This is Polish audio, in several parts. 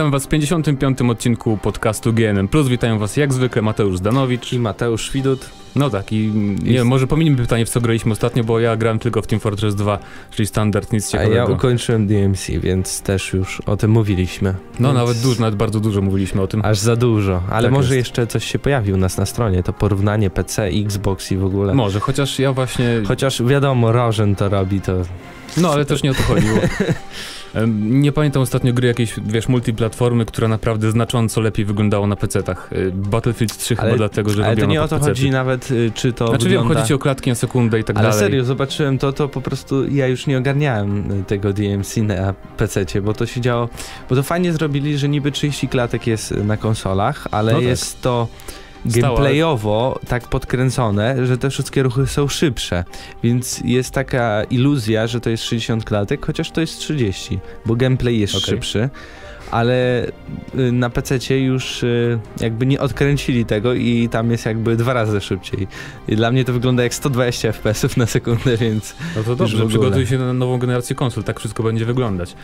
Witam Was w 55. odcinku podcastu GNM+. Witają Was jak zwykle Mateusz Zdanowicz. I Mateusz Widut. No tak, i nie wiem, może pominimy pytanie, w co graliśmy ostatnio, bo ja grałem tylko w Team Fortress 2, czyli standard, nic A ciekawego. ja ukończyłem DMC, więc też już o tym mówiliśmy. No Więc nawet dużo, nawet bardzo dużo mówiliśmy o tym. Aż za dużo, ale Tak może jest. jeszcze coś się pojawi u nas na stronie, to porównanie PC, Xbox i w ogóle. Może, chociaż ja właśnie... Chociaż wiadomo, Rożen to robi, to No, ale też nie o to chodziło. Nie pamiętam ostatnio gry jakiejś, wiesz, multiplatformy, która naprawdę znacząco lepiej wyglądało na PC-tach. Y, Battlefield 3 Ale- chyba dlatego, że ale to nie o to chodzi nawet, y, czy to Znaczy wygląda... wiem, chodzi ci o klatki na sekundę i tak ale dalej. serio, zobaczyłem to, to po prostu ja już nie ogarniałem y, tego DMC na PC, bo to się działo, bo to fajnie zrobili, że niby 30 klatek jest na konsolach, ale No tak. jest to Stała- gameplayowo tak podkręcone, że te wszystkie ruchy są szybsze, więc jest taka iluzja, że to jest 60 klatek, chociaż to jest 30, bo gameplay jest Okej. szybszy. Ale y, na PC już y, jakby nie odkręcili tego i tam jest jakby dwa razy szybciej. I dla mnie to wygląda jak 120 FPS na sekundę, więc No to dobrze, przygotuj się na nową generację konsol, tak wszystko będzie wyglądać.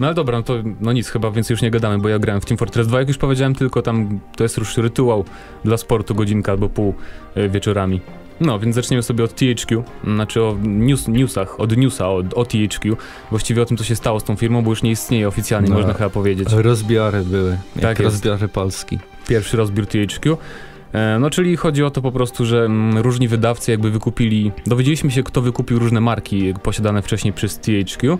No ale dobra, no to no nic, chyba więcej już nie gadamy, bo ja grałem w Team Fortress 2, jak już powiedziałem, tylko tam to jest już rytuał dla sportu, godzinka albo pół y, wieczorami. No, więc zaczniemy sobie od THQ, znaczy o news, newsach, od newsa o, o THQ, właściwie o tym, co się stało z tą firmą, bo już nie istnieje oficjalnie, No. można chyba powiedzieć. rozbiory były, jak Tak jest. rozbiory Polski. Pierwszy rozbiór THQ. E, No, czyli chodzi o to po prostu, że mm, różni wydawcy jakby wykupili, dowiedzieliśmy się, kto wykupił różne marki posiadane wcześniej przez THQ.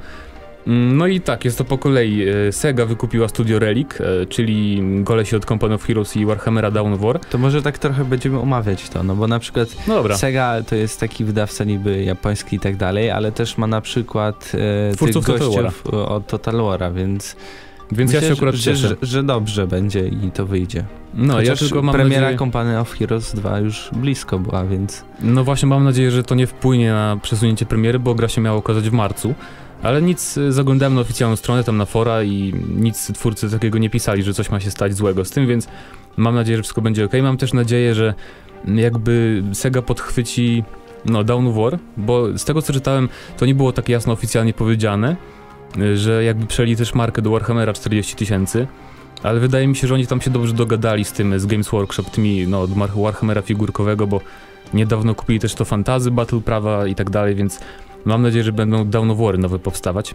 No i tak, jest to po kolei. E, Sega wykupiła studio Relic, e, czyli kolesi od Company of Heroes i Warhammera Dawn War. To może tak trochę będziemy omawiać to, no bo na przykład No Sega to jest taki wydawca niby japoński i tak dalej, ale też ma na przykład e, Twórców tych Total gościów od Total War'a, więc, więc myślę, ja się akurat że, cieszę. że, że dobrze będzie i to wyjdzie. No, ja Chociaż tylko mam premiera nadzieję... Company of Heroes 2 już blisko była, więc No właśnie, mam nadzieję, że to nie wpłynie na przesunięcie premiery, bo gra się miała okazać w marcu. Ale nic, y, zaglądałem na oficjalną stronę, tam na fora i nic twórcy takiego nie pisali, że coś ma się stać złego z tym, więc mam nadzieję, że wszystko będzie ok. Mam też nadzieję, że jakby Sega podchwyci no, Dawn of War, bo z tego co czytałem, to nie było tak jasno oficjalnie powiedziane, y, że jakby przeli też markę do Warhammera 40 tysięcy. Ale wydaje mi się, że oni tam się dobrze dogadali z tym, z Games Workshop, tymi, no, od Warhammera figurkowego, bo niedawno kupili też to Fantazy, Battle Prawa i tak dalej, więc mam nadzieję, że będą War nowe powstawać.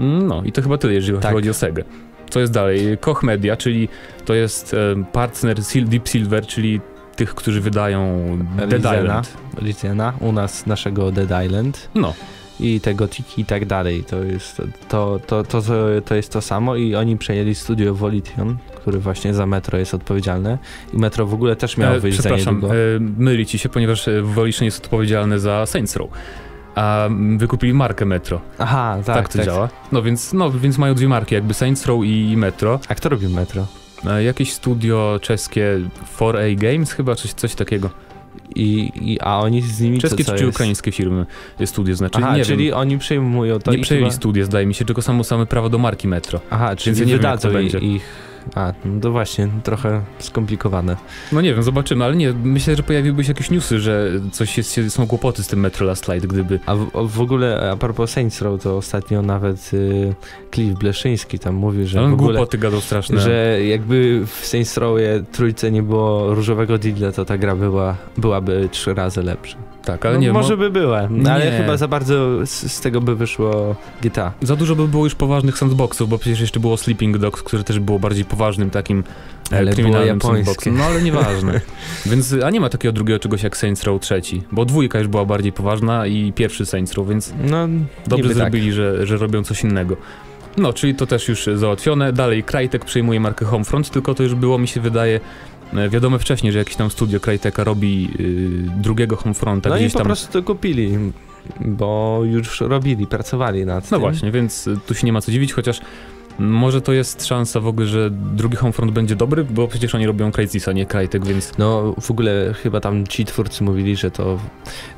No i to chyba tyle, jeżeli Tak. chodzi o Segę. Co jest dalej? Koch Media, czyli to jest e, partner Sil- Deep Silver, czyli tych, którzy wydają Dead Lizena, Island. Lizena, u nas naszego Dead Island No, i tego Tiki i tak dalej. To jest to, to, to, to, jest to samo i oni przejęli studio Volition, który właśnie za Metro jest odpowiedzialny i Metro w ogóle też miało e, wyjść za przepraszam, niedługo. e, myli ci się, ponieważ e, Volition jest odpowiedzialny za Saints Row. A mm, wykupili markę Metro. Aha, Tak, tak, to działa. No więc, no więc mają dwie marki, jakby Saints Row i Metro. A kto robił Metro? E, Jakieś studio czeskie 4A Games chyba, coś, coś takiego. I, i, a oni z nimi Czeskie co czy jest? ukraińskie firmy, studio znaczy, Aha, nie czyli wiem. oni przejmują to nie przejęli chyba... studia, zdaje mi się, tylko samo same prawo do marki Metro. Aha, czyli ja nie wiem, wydadzą będzie. ich... A, no to właśnie, trochę skomplikowane. No nie wiem, zobaczymy, ale nie, myślę, że pojawiłyby się jakieś newsy, że coś jest, są kłopoty z tym Metro Last Light, gdyby... A w, w ogóle, a propos Saints Row, to ostatnio nawet y, Cliff Bleszyński tam mówił, że Ale w ogóle... głupoty gadał straszne. Że jakby w Saints Row'ie trójce nie było różowego Diddle, to ta gra była, byłaby trzy razy lepsza. Tak, ale no, nie, może mo- by była, no, ale chyba za bardzo z, z tego by wyszło GTA. Za dużo by było już poważnych sandboxów, bo przecież jeszcze było Sleeping Dogs, które też było bardziej poważnym takim e, Ale kryminalnym sandboxem. No ale nieważne. więc, a nie ma takiego drugiego czegoś jak Saints Row trzeci, bo dwójka już była bardziej poważna i pierwszy Saints Row, więc No, dobrze tak. zrobili, że, że robią coś innego. No, czyli to też już załatwione. Dalej, Crytek przejmuje markę Homefront, tylko to już było, mi się wydaje, e, wiadome wcześniej, że jakieś tam studio Cryteka robi y, drugiego Homefronta No i gdzieś po tam. prostu to kupili, bo już robili, pracowali nad No tym. właśnie, więc y, tu się nie ma co dziwić, chociaż może to jest szansa w ogóle, że drugi Homefront będzie dobry, bo przecież oni robią Crysis, a nie Crytek, więc No w ogóle chyba tam ci twórcy mówili, że to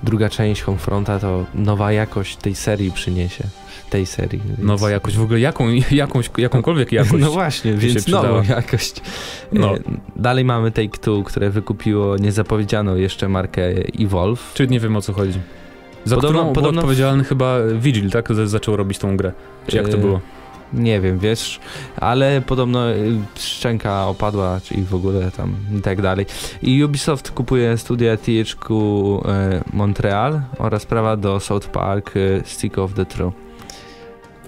druga część Homefronta to nowa jakość tej serii przyniesie. Tej serii. Więc... nowa jakość, w ogóle jaką, jakąś, jakąkolwiek jakość. No właśnie, więc nową jakość. No. E, Dalej mamy Take-Two, które wykupiło niezapowiedzianą jeszcze markę Evolve. Czy nie wiem o co chodzi. Za Podobno- którą podobno- odpowiedzialny chyba Vigil, tak? Zaczął robić tą grę. Czy jak to E, było? nie wiem, wiesz, ale podobno y, szczęka opadła i w ogóle tam i tak dalej. I Ubisoft kupuje studia THQ e, Montreal oraz prawa do South Park e, Stick of the True.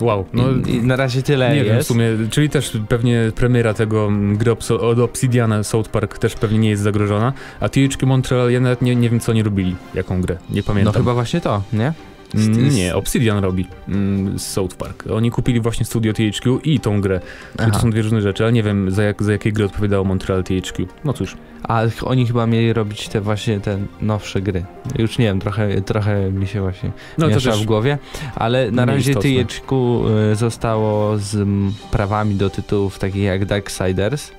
Wow, no I, na razie tyle nie jest. wiem w sumie, czyli też pewnie premiera tego gry od Obsidiana South Park też pewnie nie jest zagrożona, a THQ Montreal ja nawet nie, nie wiem co oni robili, jaką grę, nie no pamiętam. chyba właśnie to, nie? Mm, Nie, Obsidian robi mm, South Park. Oni kupili właśnie studio THQ i tą grę. Czyli to Aha. są dwie różne rzeczy, ale nie wiem za, jak, za jakie gry odpowiadało Montreal THQ. No cóż, A oni chyba mieli robić te właśnie te nowsze gry. Już nie wiem, trochę, trochę mi się właśnie no miesza w głowie, ale na razie istotne. THQ y, zostało z m, prawami do tytułów takich jak Darksiders,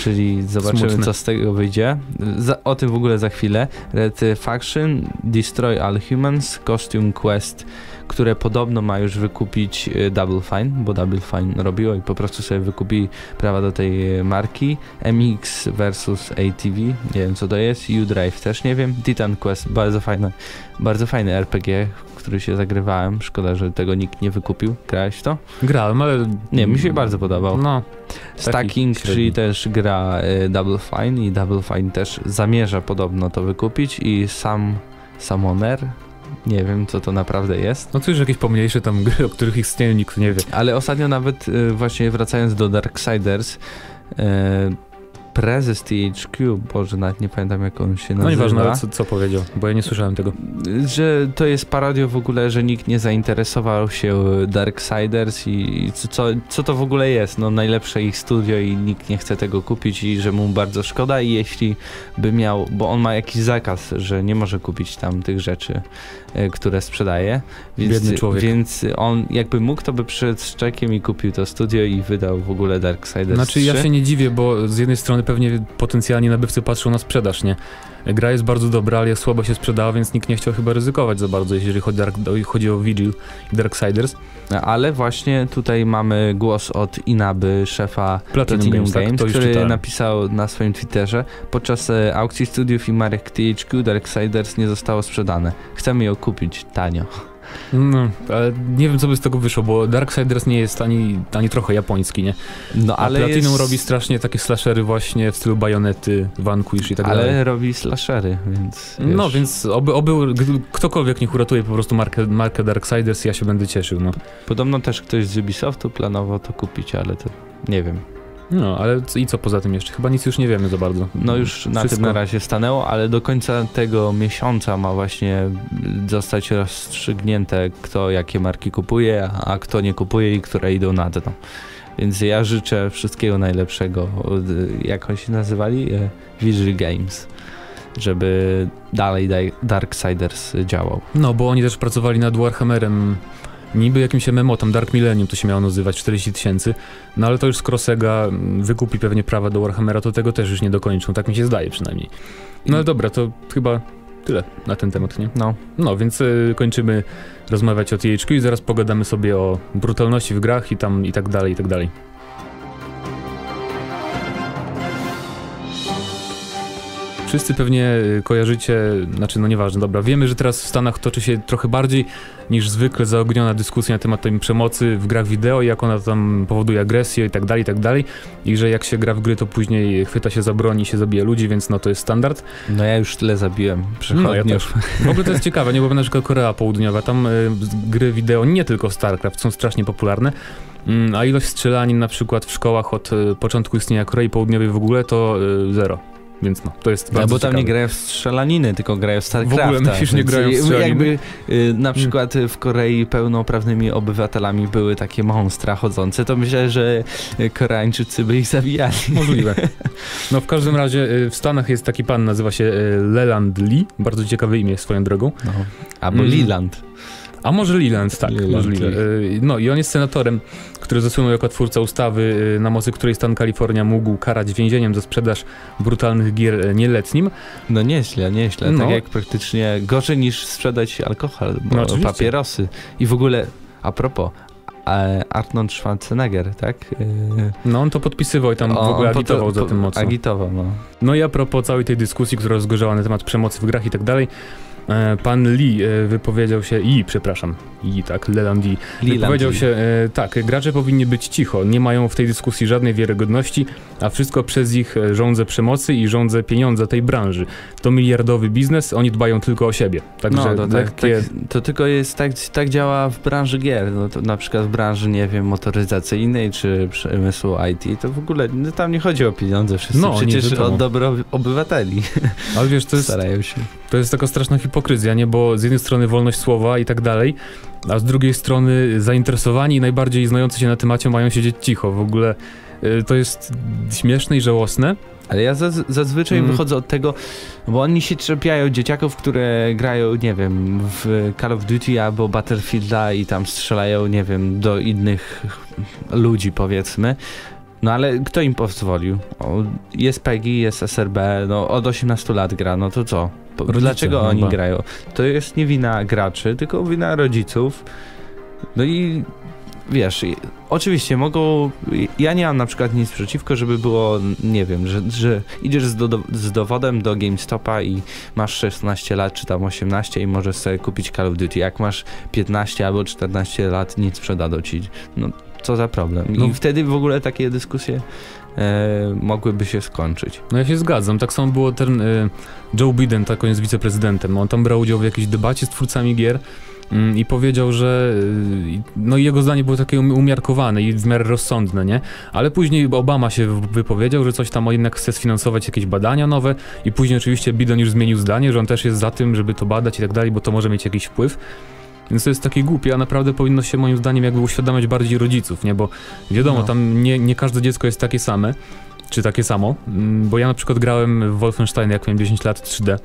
czyli zobaczymy Smutne. co z tego wyjdzie. Za, o tym w ogóle za chwilę. Red Faction, Destroy All Humans, Costume Quest, które podobno ma już wykupić y, Double Fine, bo Double Fine robiło i po prostu sobie wykupi prawa do tej y, marki. MX versus ATV, nie wiem co to jest. U-Drive też nie wiem. Titan Quest, bardzo fajne, bardzo fajny RPG, który się zagrywałem. Szkoda, że tego nikt nie wykupił. Grałeś to? grałem, ale... Nie, mi się bardzo podobał. No, Stacking, czyli też gra y, Double Fine i Double Fine też zamierza podobno to wykupić i sam Summoner, nie wiem co to naprawdę jest. no to już jakieś pomniejsze tam gry, o których istnieją nikt nie wie. Ale ostatnio nawet y, właśnie wracając do Darksiders, y, prezes THQ, boże nawet nie pamiętam jak on się No nazywa. nieważne, ale co, co powiedział, bo ja nie słyszałem tego. że to jest parodia w ogóle, że nikt nie zainteresował się Darksiders i co, co, co to w ogóle jest. No najlepsze ich studio i nikt nie chce tego kupić i że mu bardzo szkoda i jeśli by miał, bo on ma jakiś zakaz, że nie może kupić tam tych rzeczy, e, które sprzedaje. Więc, Biedny człowiek. Więc on jakby mógł, to by przyszedł z czekiem i kupił to studio i wydał w ogóle Darksiders Znaczy ja 3. się nie dziwię, bo z jednej strony pewnie potencjalnie nabywcy patrzą na sprzedaż, nie? Gra jest bardzo dobra, ale słabo się sprzedała, więc nikt nie chciał chyba ryzykować za bardzo, jeżeli chodzi, Dark, chodzi o Vigil i Darksiders. Ale właśnie tutaj mamy głos od Inaby, szefa Platinum, Platinum Games, Games, tak, to już który napisał na swoim Twitterze podczas e, aukcji studiów i marek THQ Darksiders nie zostało sprzedane. Chcemy ją kupić tanio. No, ale nie wiem co by z tego wyszło, bo Darksiders nie jest ani, ani trochę japoński, nie? No A ale Platinum jest, robi strasznie takie slashery właśnie w stylu Bajonety, Vanquish i tak dalej. ale robi slashery, więc No, wiesz, więc oby, oby ktokolwiek niech uratuje po prostu markę, markę Darksiders, ja się będę cieszył, no. podobno też ktoś z Ubisoftu planował to kupić, ale to nie wiem. No, ale i co poza tym jeszcze? Chyba nic już nie wiemy za bardzo. No już na Wszystko- tym na razie stanęło, ale do końca tego miesiąca ma właśnie zostać rozstrzygnięte, kto jakie marki kupuje, a kto nie kupuje i które idą na dno. Więc ja życzę wszystkiego najlepszego, od- jak oni się nazywali? E, Vigil Games, żeby dalej Darksiders działał. No, bo oni też pracowali nad Warhammerem, niby jakimś MMO, tam Dark Millennium to się miało nazywać, 40 tysięcy, no ale to już skoro Sega mm, wykupi pewnie prawa do Warhammera, to tego też już nie dokończą, tak mi się zdaje przynajmniej. No ale dobra, to chyba tyle na ten temat, nie? No, No, więc y, kończymy rozmawiać o THQ i zaraz pogadamy sobie o brutalności w grach i tam i tak dalej, i tak dalej. Wszyscy pewnie y, kojarzycie, znaczy no nieważne, dobra, wiemy, że teraz w Stanach toczy się trochę bardziej niż zwykle zaogniona dyskusja na temat tej przemocy w grach wideo, jak ona tam powoduje agresję i tak dalej, i tak dalej i że jak się gra w gry, to później chwyta się za broń i się zabija ludzi, więc no to jest standard. no ja już tyle zabiłem przechodniów. No, ja też. W ogóle to jest ciekawe, nie? Bo na przykład Korea Południowa, tam y, gry wideo, nie tylko StarCraft, są strasznie popularne, mm, a ilość strzelanin na przykład w szkołach od y, początku istnienia Korei Południowej w ogóle to y, zero. Więc no, to jest No bardzo bo tam ciekawe. nie grają w strzelaniny, tylko grają w StarCrafta. W ogóle myślisz, nie grają w strzelaniny? Jakby y, na przykład y, w Korei pełnoprawnymi obywatelami były takie monstra chodzące, to myślę, że Koreańczycy by ich zabijali. Możliwe. No w każdym razie y, w Stanach jest taki pan, nazywa się y, Leland Lee, bardzo ciekawe imię swoją drogą. No. Albo Mm. Leland. A może Leland, tak, Leland możliwe. Lee. Y, No i on jest senatorem, który zasłynął jako twórca ustawy, y, na mocy której stan Kalifornia mógł karać więzieniem za sprzedaż brutalnych gier y, nieletnim. No nieźle, nieźle. No. Tak jak praktycznie gorzej niż sprzedać alkohol, bo No papierosy. I w ogóle, a propos, Arnold Schwarzenegger, tak? No on to podpisywał i tam w on ogóle agitował za tym mocno. Agitował, no. No i a propos całej tej dyskusji, która rozgorzała na temat przemocy w grach i tak dalej, Pan Lee e, wypowiedział się, i przepraszam, i tak, Leland Lee, wypowiedział Lee. się, e, tak, gracze powinni być cicho, nie mają w tej dyskusji żadnej wiarygodności, a wszystko przez ich e, żądzę przemocy i żądzę pieniądza tej branży. To miliardowy biznes, oni dbają tylko o siebie. Także No, to, tak, lekkie... tak, to tylko jest tak, tak działa w branży gier. No to na przykład w branży, nie wiem, motoryzacyjnej czy przemysłu IT, to w ogóle no, tam nie chodzi o pieniądze, wszyscy No, przecież o dobro obywateli Ale wiesz, to jest, starają się. To jest taka straszna hipokryzja, nie? Bo z jednej strony wolność słowa i tak dalej, a z drugiej strony zainteresowani i najbardziej znający się na temacie mają siedzieć cicho. W ogóle e, to jest śmieszne i żałosne. Ale ja zaz zazwyczaj Mm. wychodzę od tego, bo oni się czepiają dzieciaków, które grają, nie wiem, w Call of Duty albo Battlefielda i tam strzelają, nie wiem, do innych ludzi, powiedzmy. No ale kto im pozwolił? O, jest PEGI, jest SRB, no od 18 lat gra, no to co? Rodzice, dlaczego oni ba. grają? To jest nie wina graczy, tylko wina rodziców. No i wiesz, i, oczywiście mogą. Ja nie mam na przykład nic przeciwko, żeby było, nie wiem, że, że idziesz z, do, z dowodem do GameStopa i masz 16 lat czy tam 18 i możesz sobie kupić Call of Duty. Jak masz 15 albo 14 lat, nic sprzedadzą ci. No co za problem. I No. wtedy w ogóle takie dyskusje mogłyby się skończyć. No ja się zgadzam. Tak samo było ten e, Joe Biden, tak on jest wiceprezydentem. On tam brał udział w jakiejś debacie z twórcami gier mm, i powiedział, że e, no jego zdanie było takie um- umiarkowane i w miarę rozsądne, nie? Ale później Obama się wypowiedział, że coś tam jednak chce sfinansować jakieś badania nowe i później oczywiście Biden już zmienił zdanie, że on też jest za tym, żeby to badać i tak dalej, bo to może mieć jakiś wpływ. Więc to jest takie głupie, a naprawdę powinno się moim zdaniem jakby uświadamiać bardziej rodziców, nie? Bo wiadomo, No. tam nie, nie każde dziecko jest takie same, czy takie samo, mm, bo ja na przykład grałem w Wolfenstein jak miałem 10 lat 3D.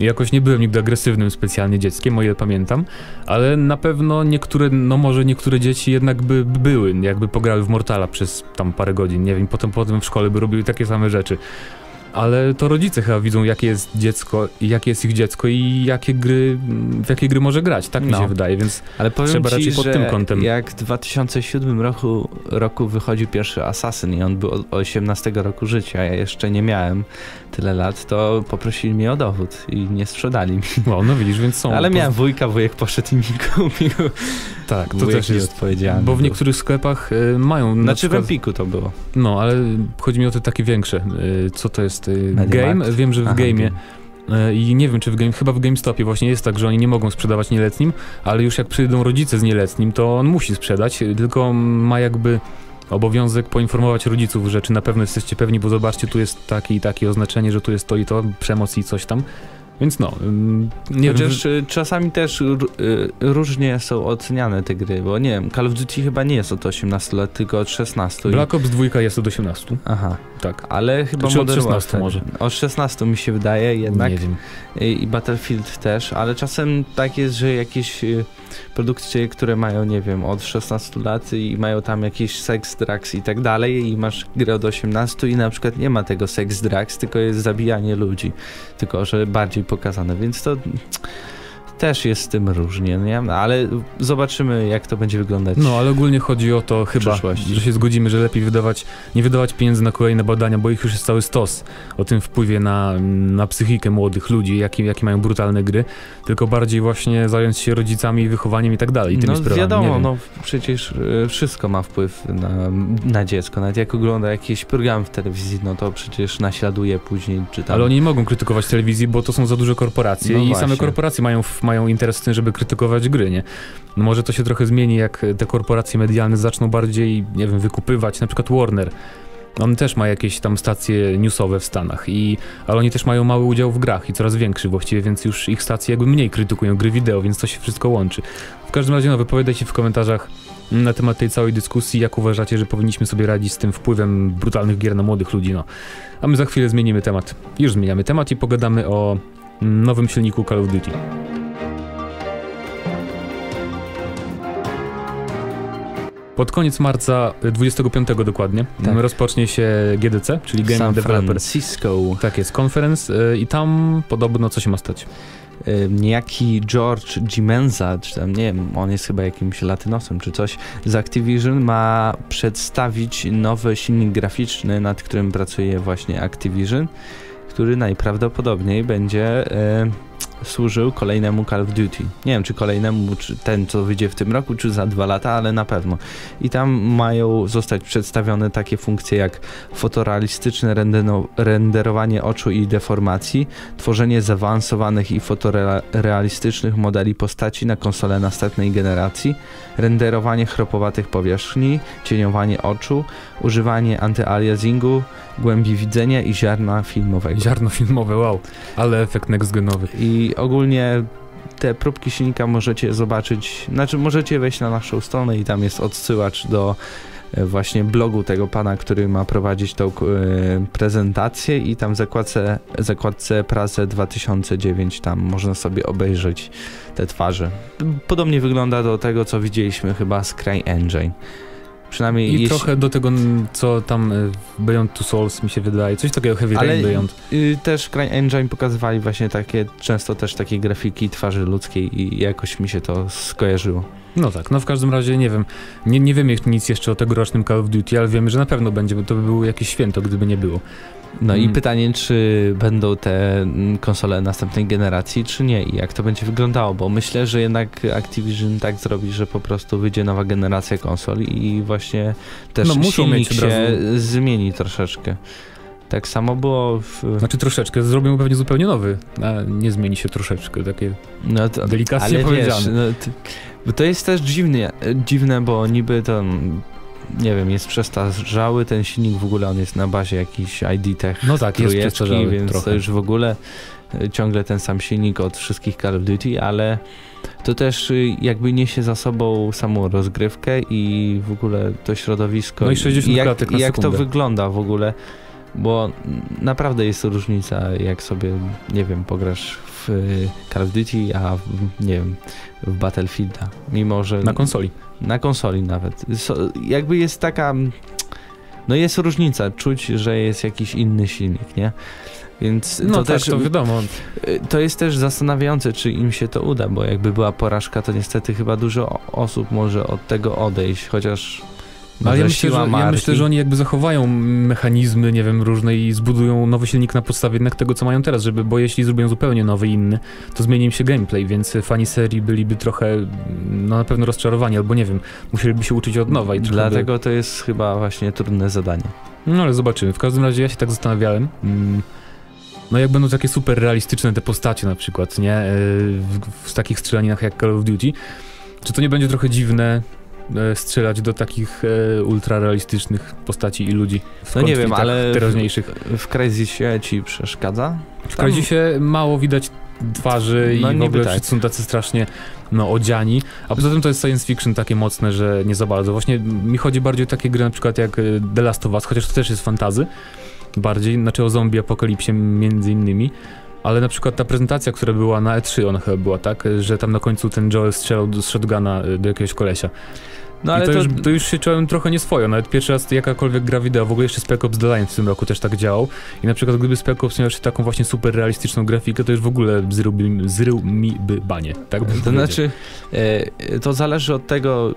I jakoś nie byłem nigdy agresywnym specjalnie dzieckiem, o ile pamiętam, ale na pewno niektóre, no może niektóre dzieci jednak by by były, jakby pograły w Mortala przez tam parę godzin, nie wiem, potem, potem w szkole by robiły takie same rzeczy. Ale to rodzice chyba widzą, jakie jest dziecko, jakie jest ich dziecko i jakie gry, w jakie gry może grać, tak mi No. się wydaje, więc Ale powiem Trzeba ci, raczej pod tym kątem. jak w 2007 roku, roku wychodził pierwszy Assassin i on był od 18 roku życia, ja jeszcze nie miałem tyle lat, to poprosili mnie o dowód i nie sprzedali mi. wow, no widzisz, więc są. Ale miałem wujka, wujek poszedł i mi kupił. Tak, to Wujek też nie jest. odpowiedzialny Bo w niektórych sklepach y, mają. na Znaczy w przykład- Empiku to było. No, ale chodzi mi o te takie większe. Y, Co to jest? Y, Mediamarkt? Game? Wiem, że w Aha, Game'ie. y, I nie wiem, czy w game, chyba w GameStopie właśnie jest tak, że oni nie mogą sprzedawać nieletnim, ale już jak przyjdą rodzice z nieletnim, to on musi sprzedać, y, tylko ma jakby obowiązek poinformować rodziców, że czy na pewno jesteście pewni, bo zobaczcie, tu jest takie i takie oznaczenie, że tu jest to i to, przemoc i coś tam. Więc no, nie Chociaż wiem. y, czasami też y, różnie są oceniane te gry, bo nie wiem, Call of Duty chyba nie jest od 18 lat, tylko od 16. i- Black Ops 2 jest od 18. Aha, Tak. ale chyba Czy od Modern 16 Warfare. może? Od 16 mi się wydaje jednak. Nie wiem. I i Battlefield też, ale czasem tak jest, że jakieś y, produkcje, które mają, nie wiem, od 16 lat i mają tam jakieś sex, drugs i tak dalej i masz grę od 18 i na przykład nie ma tego sex, drugs, tylko jest zabijanie ludzi, tylko że bardziej pokazane, więc to też jest z tym różnie, nie? Ale zobaczymy, jak to będzie wyglądać. No, ale ogólnie chodzi o to chyba, przyszłości. że się zgodzimy, że lepiej wydawać, nie wydawać pieniędzy na kolejne badania, bo ich już jest cały stos o tym wpływie na, na psychikę młodych ludzi, jakie, jakie mają brutalne gry, tylko bardziej właśnie zająć się rodzicami, wychowaniem i tak dalej, tymi no sprawami. wiadomo, no przecież y, wszystko ma wpływ na, na dziecko. Nawet jak ogląda jakiś program w telewizji, no to przecież naśladuje później, czy tam... Ale oni nie mogą krytykować telewizji, bo to są za duże korporacje No i właśnie. same korporacje mają, mają interes w tym, żeby krytykować gry, nie? No może to się trochę zmieni, jak te korporacje medialne zaczną bardziej, nie wiem, wykupywać, na przykład Warner. On też ma jakieś tam stacje newsowe w Stanach, i, ale oni też mają mały udział w grach i coraz większy właściwie, więc już ich stacje jakby mniej krytykują gry wideo, więc to się wszystko łączy. W każdym razie no, wypowiadajcie w komentarzach na temat tej całej dyskusji, jak uważacie, że powinniśmy sobie radzić z tym wpływem brutalnych gier na młodych ludzi, no. A my za chwilę zmienimy temat. Już zmieniamy temat i pogadamy o nowym silniku Call of Duty. Pod koniec marca, y, 25 dokładnie, Tak. m, rozpocznie się GDC, czyli Game San Developer. Francisco. Tak jest, conference y, i tam podobno co się ma stać. Y, niejaki George Gimenza, czy tam nie wiem, on jest chyba jakimś latynosem czy coś, z Activision ma przedstawić nowy silnik graficzny, nad którym pracuje właśnie Activision, który najprawdopodobniej będzie y, służył kolejnemu Call of Duty. Nie wiem, czy kolejnemu, czy ten, co wyjdzie w tym roku, czy za dwa lata, ale na pewno. I tam mają zostać przedstawione takie funkcje jak fotorealistyczne renderowanie oczu i deformacji, tworzenie zaawansowanych i fotorealistycznych modeli postaci na konsolę następnej generacji, renderowanie chropowatych powierzchni, cieniowanie oczu, używanie antyaliasingu, głębi widzenia i ziarna filmowego. Ziarno filmowe, wow, ale efekt next-genowy. I ogólnie te próbki silnika możecie zobaczyć, znaczy możecie wejść na naszą stronę i tam jest odsyłacz do e, właśnie blogu tego pana, który ma prowadzić tą e, prezentację i tam w zakładce, zakładce prasę 2009 tam można sobie obejrzeć te twarze. Podobnie wygląda do tego, co widzieliśmy chyba z CryEngine. Przynajmniej I jeśli... trochę do tego, co tam w Beyond Two Souls mi się wydaje. Coś takiego Heavy Ale Rain Beyond. y, też CryEngine pokazywali właśnie takie, często też takie grafiki twarzy ludzkiej i jakoś mi się to skojarzyło. No tak, no w każdym razie nie wiem. Nie, nie wiemy nic jeszcze o tegorocznym Call of Duty, ale wiemy, że na pewno będzie, bo to by było jakieś święto, gdyby nie było. No i Mm. pytanie, czy będą te mm, konsole następnej generacji, czy nie i jak to będzie wyglądało, bo myślę, że jednak Activision tak zrobi, że po prostu wyjdzie nowa generacja konsol i właśnie też No, muszą silnik się razu- zmieni troszeczkę. Tak samo było w... Znaczy troszeczkę, zrobią pewnie zupełnie nowy, a nie zmieni się troszeczkę, takie No to, delikatnie ale wiesz, powiedziane. no, ty, bo to jest też dziwnie, dziwne, bo niby to, nie wiem, jest przestarzały ten silnik, w ogóle on jest na bazie jakiś ID Tech No tak, jest przestarzały więc trochę. to już w ogóle y, ciągle ten sam silnik od wszystkich Call of Duty, ale to też y, jakby niesie za sobą samą rozgrywkę i w ogóle to środowisko. No i 60 jak, klatek na jak to wygląda w ogóle, bo naprawdę jest różnica, jak sobie, nie wiem, pograsz w y, Call of Duty, a w, nie wiem, w Battlefielda, mimo że... Na konsoli. Na konsoli nawet. So, jakby jest taka. No jest różnica, czuć, że jest jakiś inny silnik, nie? Więc No to tak, też. to wiadomo. To jest też zastanawiające, czy im się to uda, bo jakby była porażka, to niestety chyba dużo osób może od tego odejść, chociaż. Ale ja myślę, że, ja myślę, że oni jakby zachowają mechanizmy, nie wiem, różne i zbudują nowy silnik na podstawie jednak tego, co mają teraz, żeby, bo jeśli zrobią zupełnie nowy, inny, to zmieni im się gameplay, więc fani serii byliby trochę, no na pewno rozczarowani, albo nie wiem, musieliby się uczyć od nowa i trochę by- Dlatego to jest chyba właśnie trudne zadanie. No ale zobaczymy. W każdym razie ja się tak zastanawiałem. mm, No jak będą takie super realistyczne te postacie na przykład, nie? E, W, w takich strzelaninach jak Call of Duty. Czy to nie będzie trochę dziwne strzelać do takich e, ultra realistycznych postaci i ludzi w No nie wiem, ale w- teraźniejszych? W Crysisie ci przeszkadza? W Crysisie mało widać twarzy No i w ogóle tak. są tacy strasznie no, odziani, a poza tym to jest science fiction takie mocne, że nie za bardzo. Właśnie mi chodzi bardziej o takie gry na przykład jak y, The Last of Us, chociaż to też jest fantazy, bardziej, znaczy o zombie apokalipsie między innymi, ale na przykład ta prezentacja, która była na E3, ona chyba była tak, że tam na końcu ten Joel strzelał z shotguna y, do jakiegoś kolesia. No ale to, to, Już, to już się czułem trochę nieswojo, nawet pierwszy raz jakakolwiek gra wideo, w ogóle jeszcze Spec Ops The Line w tym roku też tak działał i na przykład gdyby Spec Ops miał jeszcze taką właśnie super realistyczną grafikę, to już w ogóle zrył, zrył mi by banie, tak bym To powiedział. znaczy, e, to zależy od tego.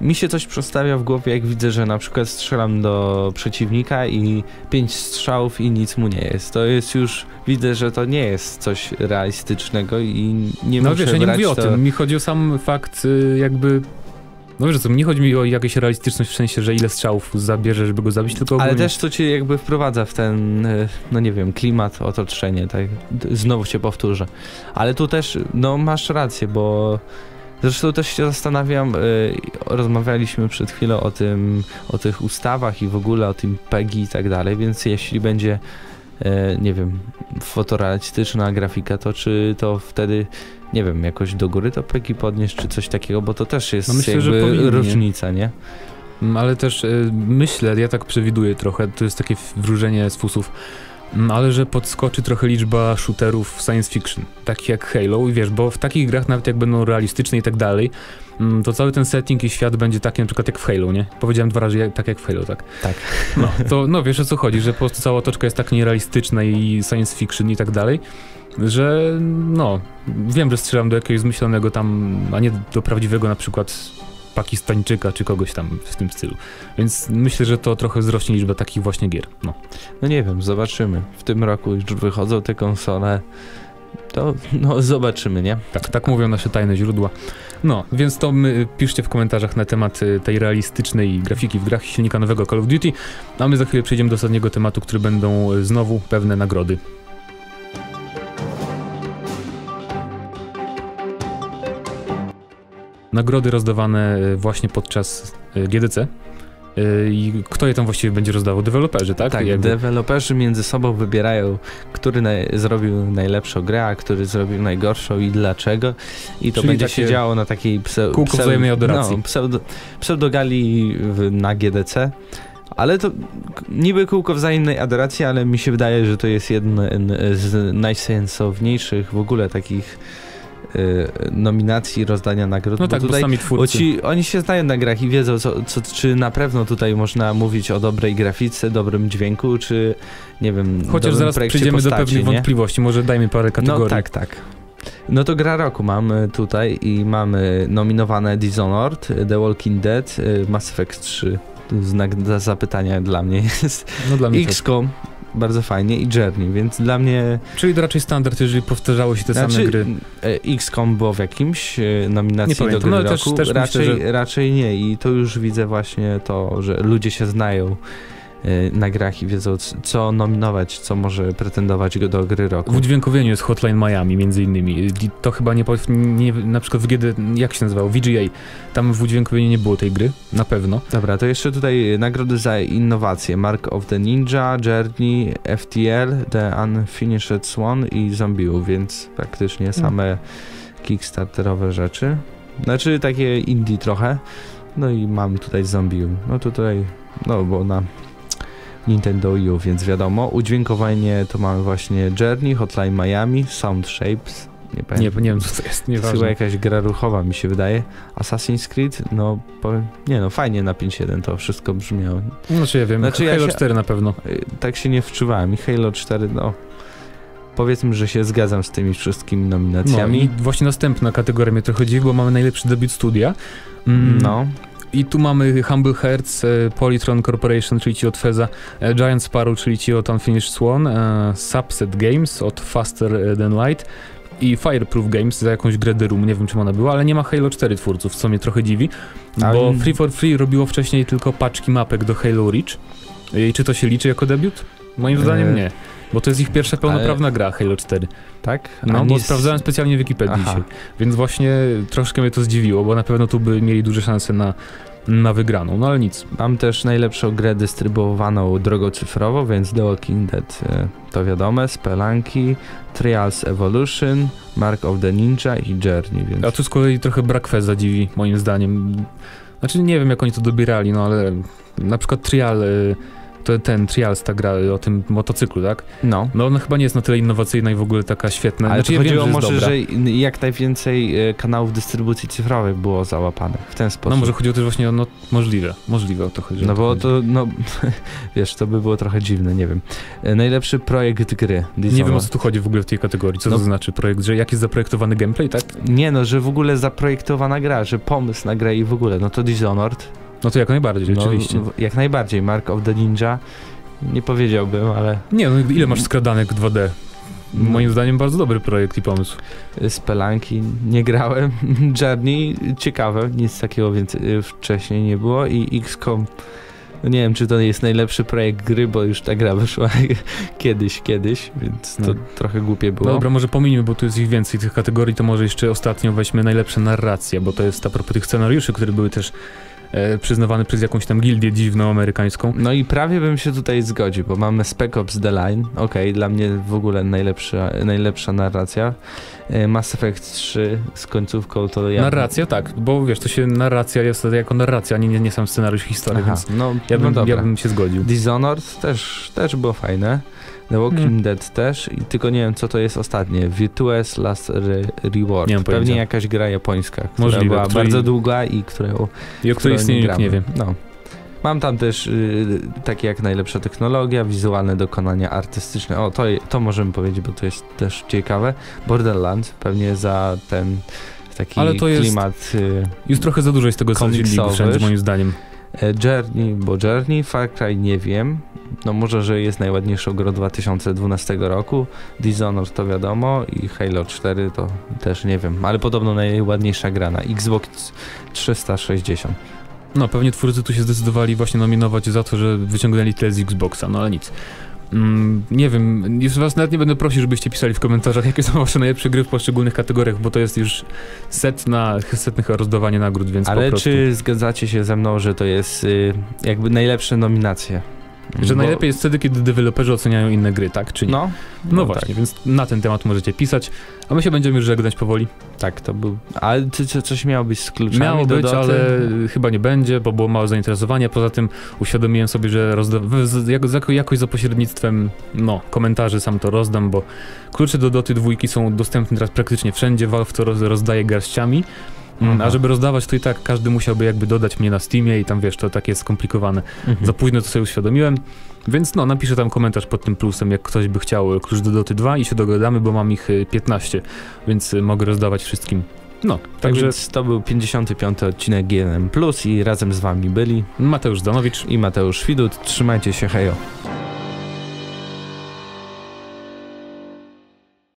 Mi się coś przestawia w głowie, jak widzę, że na przykład strzelam do przeciwnika i pięć strzałów i nic mu nie jest. To jest już, widzę, że to nie jest coś realistycznego i nie No muszę wiesz, ja nie mówię o to... tym, mi chodzi o sam fakt y, jakby... No wiesz co, nie chodzi mi o jakąś realistyczność w sensie, że ile strzałów zabierze, żeby go zabić, tylko Ale ogólnie... też to cię jakby wprowadza w ten, e, no nie wiem, klimat, otoczenie, tak? Znowu się powtórzę. Ale tu też, no masz rację, bo zresztą też się zastanawiam, e, rozmawialiśmy przed chwilą o tym, o tych ustawach i w ogóle o tym PEGI i tak dalej, więc jeśli będzie, e, nie wiem, fotorealistyczna grafika, to czy to wtedy, nie wiem, jakoś do góry to PEGI podnieść, czy coś takiego, bo to też jest No myślę, że jakby powinni. różnica, nie? Mm, Ale też y, myślę, ja tak przewiduję trochę, to jest takie wróżenie z fusów, mm, ale że podskoczy trochę liczba shooterów science fiction, takich jak Halo i wiesz, bo w takich grach nawet jak będą realistyczne i tak dalej, mm, to cały ten setting i świat będzie taki na przykład jak w Halo, nie? Powiedziałem dwa razy jak, tak jak w Halo, tak? Tak. No, to no wiesz o co chodzi, że po prostu cała otoczka jest tak nierealistyczna i science fiction i tak dalej, że no, wiem, że strzelam do jakiegoś zmyślonego tam, a nie do prawdziwego na przykład Pakistańczyka czy kogoś tam w tym stylu. Więc myślę, że to trochę wzrośnie liczba takich właśnie gier. No. No nie wiem, zobaczymy. W tym roku już wychodzą te konsole. To no, zobaczymy, nie? Tak, tak mówią nasze tajne źródła. No, więc to my, piszcie w komentarzach na temat y, tej realistycznej grafiki w grach silnika nowego Call of Duty, a my za chwilę przejdziemy do ostatniego tematu, który będą y, znowu pewne nagrody. Nagrody rozdawane y, właśnie podczas y, GDC. Y, I kto je tam właściwie będzie rozdawał? Deweloperzy, tak? Tak, Jakby- deweloperzy między sobą wybierają, który naj, zrobił najlepszą grę, a który zrobił najgorszą i dlaczego. I to Czyli będzie się działo na takiej pseu, kółko wzajemnej adoracji. No, pseudo, pseudogali w, na GDC. Ale to niby kółko wzajemnej adoracji, ale mi się wydaje, że to jest jeden z najsensowniejszych w ogóle takich nominacji rozdania nagród. No tak, tutaj sami twórcy. ci, oni się znają na grach i wiedzą, co, co, czy na pewno tutaj można mówić o dobrej grafice, dobrym dźwięku, czy nie wiem, Chociaż zaraz przejdziemy do postaci, pewnych nie? wątpliwości, może dajmy parę kategorii. No tak, tak. No to gra roku mamy tutaj i mamy nominowane Dishonored, The Walking Dead, y, Mass Effect 3. Znak za- zapytania dla mnie jest. No dla mnie. XCOM, bardzo fajnie i Journey, więc dla mnie... Czyli to raczej standard, jeżeli powtarzały się te same znaczy, gry. e, XCOM było w jakimś e, nominacji Nie do pamiętam, gry no, też- roku. też myślę, raczej, że- raczej nie i to już widzę właśnie to, że ludzie się znają na grach i wiedzą co nominować, co może pretendować go do gry roku. W udźwiękowieniu jest Hotline Miami między innymi. To chyba nie, nie na przykład w GD, jak się nazywało, VGA, tam w udźwiękowieniu nie było tej gry, na pewno. Dobra, to jeszcze tutaj nagrody za innowacje. Mark of the Ninja, Journey, FTL, The Unfinished Swan i Zombiu, więc praktycznie same kickstarterowe rzeczy. Znaczy takie indie trochę. No i mam tutaj Zombiu. No tutaj, no bo na Nintendo U, więc wiadomo. Udźwiękowanie to mamy właśnie Journey, Hotline Miami, Sound Shapes. Nie Nie, pamiętam. nie wiem co to jest, jest chyba nieważne. jakaś gra ruchowa mi się wydaje. Assassin's Creed, no powiem, nie no fajnie na 5.1 to wszystko brzmiało. Znaczy ja wiem, Znaczy, ja Halo się- 4 na pewno. Y, Tak się nie wczuwałem i Halo 4, no powiedzmy, że się zgadzam z tymi wszystkimi No nominacjami. i właśnie następna kategoria mnie trochę dziwi, bo mamy najlepszy debiut studia. Mm, No, I tu mamy Humble Hearts, e, Polytron Corporation, czyli ci od Feza, e, Giant Sparrow, czyli ci od Unfinished Swan, e, Subset Games od Faster Than Light i Fireproof Games za jakąś grę The Room, nie wiem czym ona była, ale nie ma Halo 4 twórców, co mnie trochę dziwi, bo Free for Free robiło wcześniej tylko paczki mapek do Halo Reach. I czy to się liczy jako debiut? Moim zdaniem nie, bo to jest ich pierwsza pełnoprawna gra Halo 4. tak? No, A bo nie z- sprawdzałem specjalnie w Wikipedii Aha. dzisiaj, więc właśnie troszkę mnie to zdziwiło, bo na pewno tu by mieli duże szanse na, na wygraną, no ale nic. Mam też najlepszą grę dystrybuowaną drogą cyfrową, więc The Walking Dead y, to wiadome, Spelunky, Trials Evolution, Mark of the Ninja i Journey, więc... A tu z kolei trochę brak Feza dziwi, moim zdaniem. Znaczy nie wiem jak oni to dobierali, no ale na przykład Trial, y, to ten Trials, ta gra o tym motocyklu, tak? No. No ona chyba nie jest na tyle innowacyjna i w ogóle taka świetna. Ale znaczy, to ja chodziło wiem, może, dobra. że jak najwięcej e, kanałów dystrybucji cyfrowej było załapanych w ten sposób. No może chodziło też właśnie o, no możliwe, możliwe o to chodzi. o No to bo chodzi. to, no, wiesz, to by było trochę dziwne, nie wiem. E, Najlepszy projekt gry. Nie wiem o Dishonored. co tu chodzi w ogóle w tej kategorii, co No. to znaczy projekt, że jak jest zaprojektowany gameplay, tak? Nie no, że w ogóle zaprojektowana gra, że pomysł na grę i w ogóle, no to Dishonored. No to jak najbardziej, No, oczywiście. Jak najbardziej. Mark of the Ninja. Nie powiedziałbym, ale Nie, no ile masz skradanek 2D? No. Moim zdaniem bardzo dobry projekt i pomysł. Spelanki nie grałem. Journey ciekawe, nic takiego więcej y, wcześniej nie było i XCOM no nie wiem, czy to jest najlepszy projekt gry, bo już ta gra wyszła kiedyś, kiedyś, więc to No. trochę głupie było. Dobra, może pominimy, bo tu jest ich więcej tych kategorii, to może jeszcze ostatnio weźmy najlepsza narracja, bo to jest a propos tych scenariuszy, które były też e, przyznawane przez jakąś tam gildię dziwną amerykańską. No i prawie bym się tutaj zgodził, bo mamy Spec Ops The Line, okej, dla mnie w ogóle najlepsza, najlepsza narracja. E, Mass Effect 3 z końcówką to ja... Narracja, tak, bo wiesz, to się narracja jest jako narracja, a nie, nie, nie sam scenariusz historii, Aha, więc no, ja no bym, dobra. ja bym się zgodził. Dishonored też, też było fajne. The Walking Hmm. Dead też, i tylko nie wiem co to jest ostatnie. Virtuous Last Re Reward. Nie Pewnie pojęcia. jakaś gra japońska, która Możliwe, była której- bardzo długa i którą, I o której gramy. nie wie. No. Mam tam też y, takie jak najlepsza technologia, wizualne dokonania artystyczne. O, to, to możemy powiedzieć, bo to jest też ciekawe. Borderlands, pewnie za ten taki Ale to jest- klimat. Y, Już trochę za dużo jest tego, co wszędzie, moim zdaniem. E, Journey, bo Journey, Far Cry nie wiem. No może, że jest najładniejszą grą 2012 roku. Dishonored to wiadomo i Halo 4 to też nie wiem, ale podobno najładniejsza gra na Xbox 360. No, pewnie twórcy tu się zdecydowali właśnie nominować za to, że wyciągnęli tyle z Xboxa, no ale nic. Mm, nie wiem, już was nawet nie będę prosił, żebyście pisali w komentarzach, jakie są wasze najlepsze gry w poszczególnych kategoriach, bo to jest już setna, setnych rozdawanie nagród, więc Ale po prostu... czy zgadzacie się ze mną, że to jest y, jakby najlepsze nominacje? Że Bo- najlepiej jest wtedy, kiedy deweloperzy oceniają inne gry, tak? Czy nie? No, No, właśnie, więc na ten temat możecie pisać, a my się będziemy już żegnać powoli. Tak, to był. Ale ty, co- coś miało być z kluczami Miało do być, Doty? ale chyba nie będzie, bo było mało zainteresowania. Poza tym uświadomiłem sobie, że rozda- jako, jakoś za pośrednictwem no, komentarzy sam to rozdam, bo klucze do Doty dwójki są dostępne teraz praktycznie wszędzie. Valve to roz, rozdaje garściami. Aha. A żeby rozdawać, to i tak każdy musiałby jakby dodać mnie na Steamie i tam wiesz, to takie skomplikowane. Mhm. Za późno to sobie uświadomiłem, więc no, napiszę tam komentarz pod tym plusem, jak ktoś by chciał klucz do Doty 2 i się dogadamy, bo mam ich y, 15, więc y, mogę rozdawać wszystkim. No, Tak także więc to był 55. odcinek GNM Plus i razem z wami byli Mateusz Danowicz. i Mateusz Widut. Trzymajcie się, hejo.